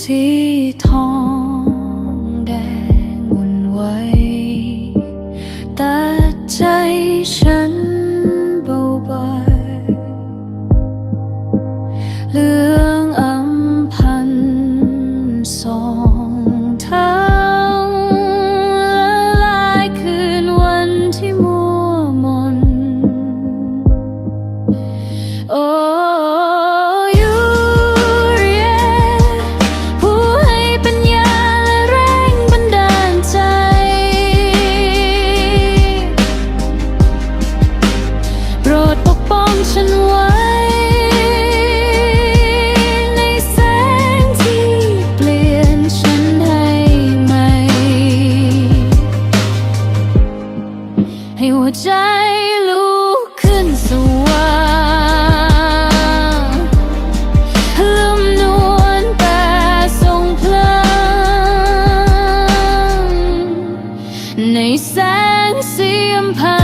สีทองแดงวุ่นไหวแต่ใจฉันเบาไปเรื่องอำพันสองเท้าลายคืนวันที่มัวมนโอ้ ให้หัวใจลุกขึ้นสว่างลมนวลแปรทรงพลังในแสงสีอัมพาน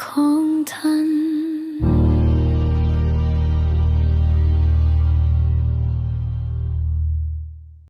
空。